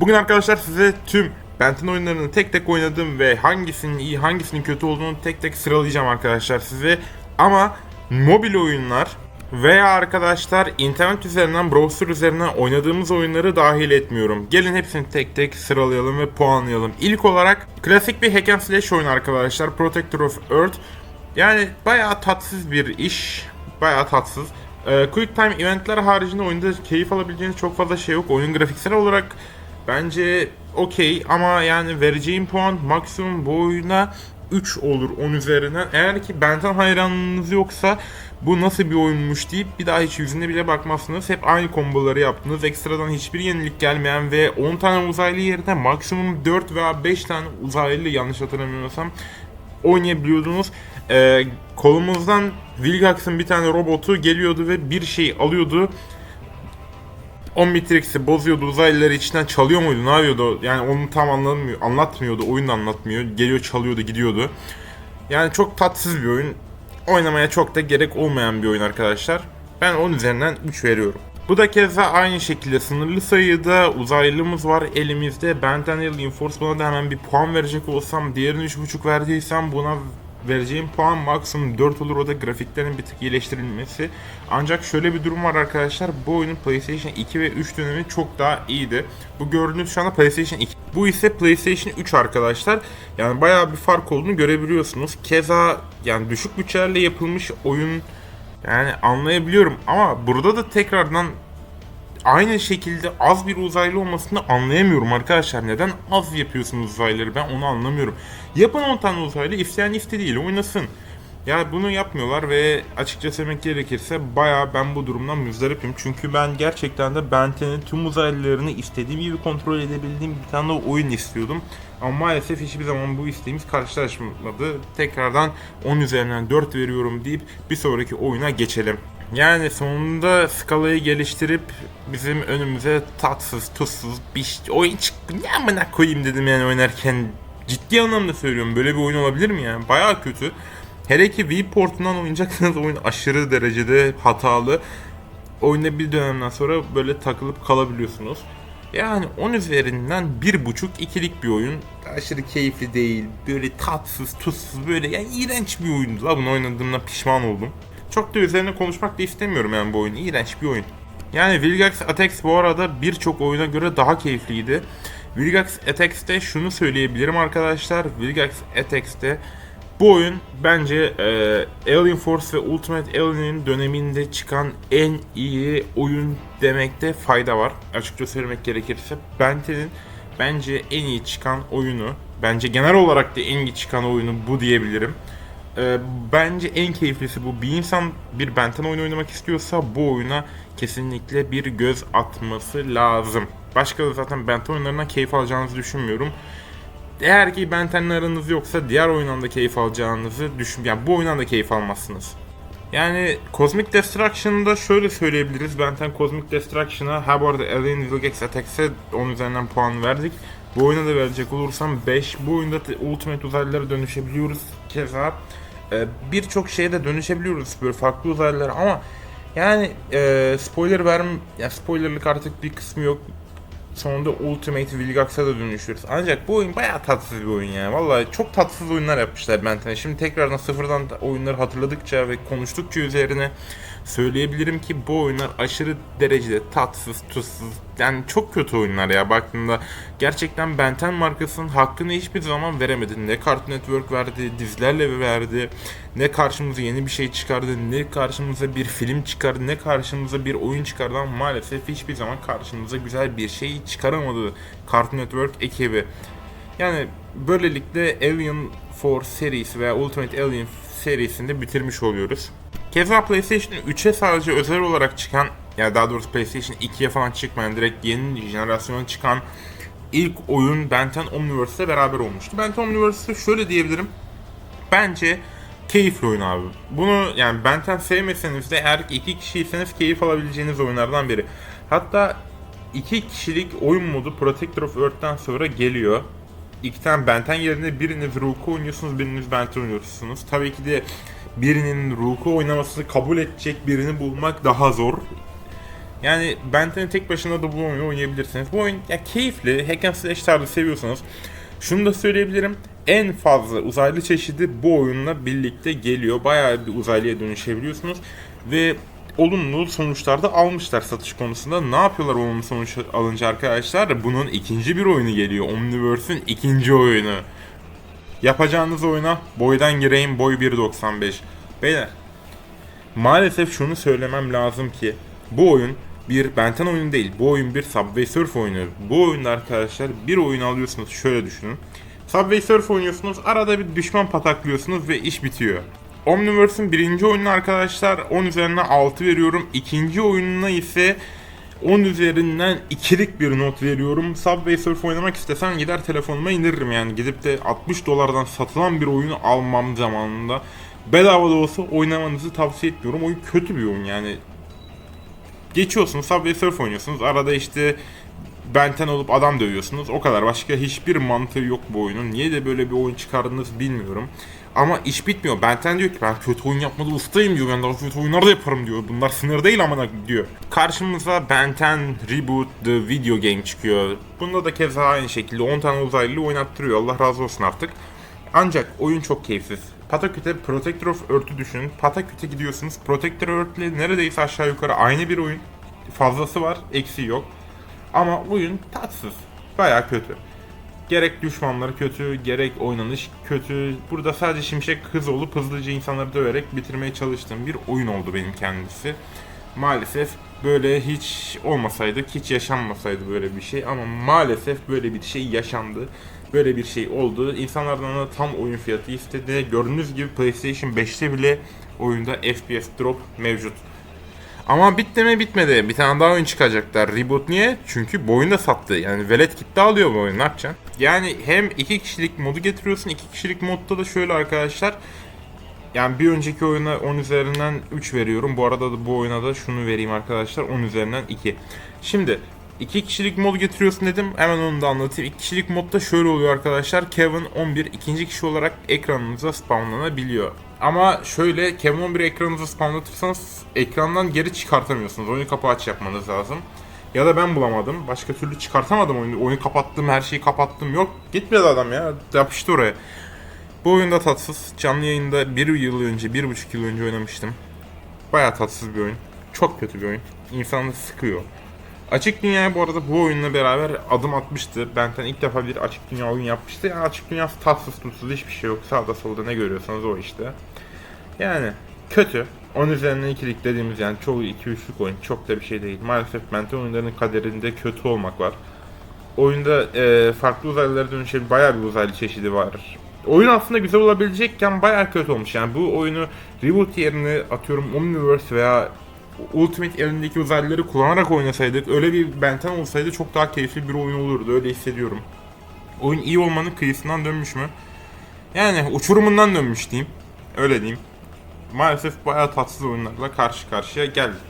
Bugün arkadaşlar size tüm Benten oyunlarını tek tek oynadım ve hangisinin iyi hangisinin kötü olduğunu tek tek sıralayacağım arkadaşlar size. Ama mobil oyunlar veya arkadaşlar internet üzerinden browser üzerinden oynadığımız oyunları dahil etmiyorum. Gelin hepsini tek tek sıralayalım ve puanlayalım. İlk olarak klasik bir hack and slash oyun arkadaşlar. Protector of Earth. Yani bayağı tatsız bir iş. Bayağı tatsız. Ee, Quick Time eventler haricinde oyunda keyif alabileceğiniz çok fazla şey yok. Oyun grafiksel olarak bence okey ama yani vereceğim puan maksimum bu oyuna 3 olur 10 üzerinden. Eğer ki Benten hayranınız yoksa bu nasıl bir oyunmuş deyip bir daha hiç yüzüne bile bakmazsınız. Hep aynı komboları yaptınız. Ekstradan hiçbir yenilik gelmeyen ve 10 tane uzaylı yerine maksimum 4 veya 5 tane uzaylı yanlış hatırlamıyorsam oynayabiliyordunuz. Ee, kolumuzdan Vilgax'ın bir tane robotu geliyordu ve bir şey alıyordu. Omnitrix'i bozuyordu, uzaylıları içinden çalıyor muydu, ne yapıyordu? Yani onu tam anlamıyor, anlatmıyordu, oyun anlatmıyor. Geliyor çalıyordu, gidiyordu. Yani çok tatsız bir oyun. Oynamaya çok da gerek olmayan bir oyun arkadaşlar. Ben 10 üzerinden 3 veriyorum. Bu da keza aynı şekilde sınırlı sayıda uzaylımız var elimizde. Benten Alien Force buna da hemen bir puan verecek olsam, diğerini 3.5 verdiysem buna vereceğim puan maksimum 4 olur. O da grafiklerin bir tık iyileştirilmesi. Ancak şöyle bir durum var arkadaşlar. Bu oyunun PlayStation 2 ve 3 dönemi çok daha iyiydi. Bu gördüğünüz şu anda PlayStation 2. Bu ise PlayStation 3 arkadaşlar. Yani bayağı bir fark olduğunu görebiliyorsunuz. Keza yani düşük bütçelerle yapılmış oyun yani anlayabiliyorum ama burada da tekrardan aynı şekilde az bir uzaylı olmasını anlayamıyorum arkadaşlar. Neden az yapıyorsunuz uzaylıları ben onu anlamıyorum. Yapın 10 tane uzaylı isteyen istediğiyle oynasın. Ya bunu yapmıyorlar ve açıkça söylemek gerekirse bayağı ben bu durumdan müzdaripim. Çünkü ben gerçekten de Benten'in tüm uzaylılarını istediğim gibi kontrol edebildiğim bir tane oyun istiyordum. Ama maalesef hiçbir zaman bu isteğimiz karşılaşmadı. Tekrardan 10 üzerinden 4 veriyorum deyip bir sonraki oyuna geçelim. Yani sonunda skalayı geliştirip bizim önümüze tatsız tuzsuz bir ş- oyun çıktı. Ne amına koyayım dedim yani oynarken. Ciddi anlamda söylüyorum böyle bir oyun olabilir mi yani? Bayağı kötü. Hele ki Wii portundan oynayacaksanız oyun aşırı derecede hatalı. Oyunda bir dönemden sonra böyle takılıp kalabiliyorsunuz. Yani 10 üzerinden 1.5-2'lik bir oyun. Aşırı keyifli değil. Böyle tatsız, tuzsuz böyle yani iğrenç bir oyundu la bunu oynadığımda pişman oldum. Çok da üzerine konuşmak da istemiyorum yani bu oyun. İğrenç bir oyun. Yani Vilgax Attacks bu arada birçok oyuna göre daha keyifliydi. Vilgax Attacks'te şunu söyleyebilirim arkadaşlar. Vilgax Attacks'te bu oyun bence e, Alien Force ve Ultimate Alien'in döneminde çıkan en iyi oyun demekte fayda var. Açıkça söylemek gerekirse Benten'in bence en iyi çıkan oyunu, bence genel olarak da en iyi çıkan oyunu bu diyebilirim. E, bence en keyiflisi bu. Bir insan bir Benten oyunu oynamak istiyorsa bu oyuna kesinlikle bir göz atması lazım. Başka da zaten Benten oyunlarından keyif alacağınızı düşünmüyorum. Eğer ki Benten'le aranız yoksa diğer oyundan da keyif alacağınızı düşün. Yani bu oyundan da keyif almazsınız. Yani Cosmic Destruction'da şöyle söyleyebiliriz. Benten Cosmic Destruction'a ha bu arada Alien Vilgax Attacks'e 10 üzerinden puan verdik. Bu oyuna da verecek olursam 5. Bu oyunda da Ultimate uzaylılara dönüşebiliyoruz. Keza e, birçok şeye de dönüşebiliyoruz böyle farklı uzaylılara ama yani e, spoiler verm ya spoilerlık artık bir kısmı yok sonunda Ultimate Vilgax'a da dönüşüyoruz. Ancak bu oyun bayağı tatsız bir oyun yani. Vallahi çok tatsız oyunlar yapmışlar Benten'e. Şimdi tekrardan sıfırdan da oyunları hatırladıkça ve konuştukça üzerine söyleyebilirim ki bu oyunlar aşırı derecede tatsız, tuzsuz. Yani çok kötü oyunlar ya baktığında. Gerçekten Benten markasının hakkını hiçbir zaman veremedi. Ne Cartoon Network verdi, dizilerle verdi. Ne karşımıza yeni bir şey çıkardı, ne karşımıza bir film çıkardı, ne karşımıza bir oyun çıkardı ama maalesef hiçbir zaman karşımıza güzel bir şey çıkaramadı Cartoon Network ekibi. Yani böylelikle Alien Force serisi veya Ultimate Alien serisinde bitirmiş oluyoruz. Keza PlayStation 3'e sadece özel olarak çıkan, ya daha doğrusu PlayStation 2'ye falan çıkmayan, direkt yeni jenerasyona çıkan ilk oyun Benten Omniverse ile beraber olmuştu. Benten Omniverse'de şöyle diyebilirim. Bence keyifli oyun abi. Bunu yani Benten sevmeseniz de eğer iki kişiyseniz keyif alabileceğiniz oyunlardan biri. Hatta iki kişilik oyun modu Protector of Earth'ten sonra geliyor. İki tane Benten yerine biriniz Rook'u oynuyorsunuz, biriniz Benten oynuyorsunuz. Tabii ki de birinin Rook'u oynamasını kabul edecek birini bulmak daha zor. Yani Benten'i tek başına da bu oyunu oynayabilirsiniz. Bu oyun ya keyifli, hack and slash tarzı seviyorsanız şunu da söyleyebilirim. En fazla uzaylı çeşidi bu oyunla birlikte geliyor. Bayağı bir uzaylıya dönüşebiliyorsunuz ve olumlu sonuçlar da almışlar satış konusunda. Ne yapıyorlar olumlu sonuç alınca arkadaşlar? Bunun ikinci bir oyunu geliyor. Omniverse'ün ikinci oyunu. Yapacağınız oyuna boydan gireyim boy 1.95. Beyler maalesef şunu söylemem lazım ki bu oyun bir Benten oyunu değil. Bu oyun bir Subway Surf oyunu. Bu oyunda arkadaşlar bir oyun alıyorsunuz şöyle düşünün. Subway Surf oynuyorsunuz arada bir düşman pataklıyorsunuz ve iş bitiyor. Omniverse'ın birinci oyununa arkadaşlar 10 üzerinden 6 veriyorum. İkinci oyununa ise 10 üzerinden 2'lik bir not veriyorum. Subway Surf oynamak istesem gider telefonuma indiririm yani. Gidip de 60 dolardan satılan bir oyunu almam zamanında bedava da olsa oynamanızı tavsiye etmiyorum. Oyun kötü bir oyun yani. Geçiyorsunuz Subway Surf oynuyorsunuz. Arada işte benten olup adam dövüyorsunuz. O kadar. Başka hiçbir mantığı yok bu oyunun. Niye de böyle bir oyun çıkardınız bilmiyorum. Ama iş bitmiyor. Benten diyor ki ben kötü oyun yapmada ustayım diyor. Ben daha kötü oyunlar da yaparım diyor. Bunlar sınır değil amına diyor. Karşımıza Benten Reboot The Video Game çıkıyor. Bunda da keza aynı şekilde 10 tane uzaylı oynattırıyor. Allah razı olsun artık. Ancak oyun çok keyifsiz. Pataküte Protector of Earth'ü düşünün. Pataküte gidiyorsunuz. Protector of Earth'le neredeyse aşağı yukarı aynı bir oyun. Fazlası var, eksiği yok. Ama oyun tatsız. Baya kötü. Gerek düşmanları kötü, gerek oynanış kötü. Burada sadece şimşek hız olup hızlıca insanları döverek bitirmeye çalıştığım bir oyun oldu benim kendisi. Maalesef böyle hiç olmasaydı, hiç yaşanmasaydı böyle bir şey ama maalesef böyle bir şey yaşandı. Böyle bir şey oldu. İnsanlardan da tam oyun fiyatı istedi. Gördüğünüz gibi PlayStation 5'te bile oyunda FPS drop mevcut. Ama bitti bitmedi. Bir tane daha oyun çıkacaklar. Reboot niye? Çünkü bu oyun da sattı. Yani velet kitle alıyor bu oyun. Ne yapacaksın? Yani hem iki kişilik modu getiriyorsun. iki kişilik modda da şöyle arkadaşlar. Yani bir önceki oyuna 10 üzerinden 3 veriyorum. Bu arada da bu oyuna da şunu vereyim arkadaşlar. 10 üzerinden 2. Şimdi iki kişilik mod getiriyorsun dedim. Hemen onu da anlatayım. İki kişilik modda şöyle oluyor arkadaşlar. Kevin 11 ikinci kişi olarak ekranınıza spawnlanabiliyor. Ama şöyle Kevin 11 ekranınıza spawnlatırsanız ekrandan geri çıkartamıyorsunuz. Oyunu kapağı aç yapmanız lazım. Ya da ben bulamadım. Başka türlü çıkartamadım oyunu. Oyunu kapattım, her şeyi kapattım. Yok gitmedi adam ya. Yapıştı oraya. Bu oyunda tatsız. Canlı yayında bir yıl önce, bir buçuk yıl önce oynamıştım. Baya tatsız bir oyun. Çok kötü bir oyun. İnsanı sıkıyor. Açık Dünya'ya bu arada bu oyunla beraber adım atmıştı. Benten ilk defa bir açık dünya oyun yapmıştı. Yani açık dünyası tatsız tutsuz hiçbir şey yok. Sağda solda ne görüyorsanız o işte. Yani kötü. 10 üzerinden ikilik dediğimiz yani çoğu 2-3'lük oyun. Çok da bir şey değil. Maalesef Benten oyunlarının kaderinde kötü olmak var. Oyunda e, farklı uzaylılara dönüşen bayağı bir uzaylı çeşidi var. Oyun aslında güzel olabilecekken bayağı kötü olmuş. Yani bu oyunu reboot yerine atıyorum Omniverse veya Ultimate elindeki uzaylıları kullanarak oynasaydık öyle bir benten olsaydı çok daha keyifli bir oyun olurdu öyle hissediyorum. Oyun iyi olmanın kıyısından dönmüş mü? Yani uçurumundan dönmüş diyeyim. Öyle diyeyim. Maalesef bayağı tatsız oyunlarla karşı karşıya geldik.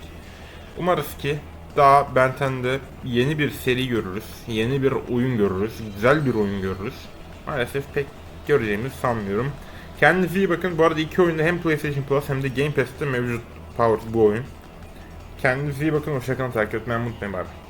Umarız ki daha Benten'de yeni bir seri görürüz. Yeni bir oyun görürüz. Güzel bir oyun görürüz. Maalesef pek göreceğimizi sanmıyorum. Kendinize iyi bakın. Bu arada iki oyunda hem PlayStation Plus hem de Game Pass'te mevcut Power bu oyun. Kendinize iyi bakın. Hoşçakalın. Takip etmeyi unutmayın. Bye bye.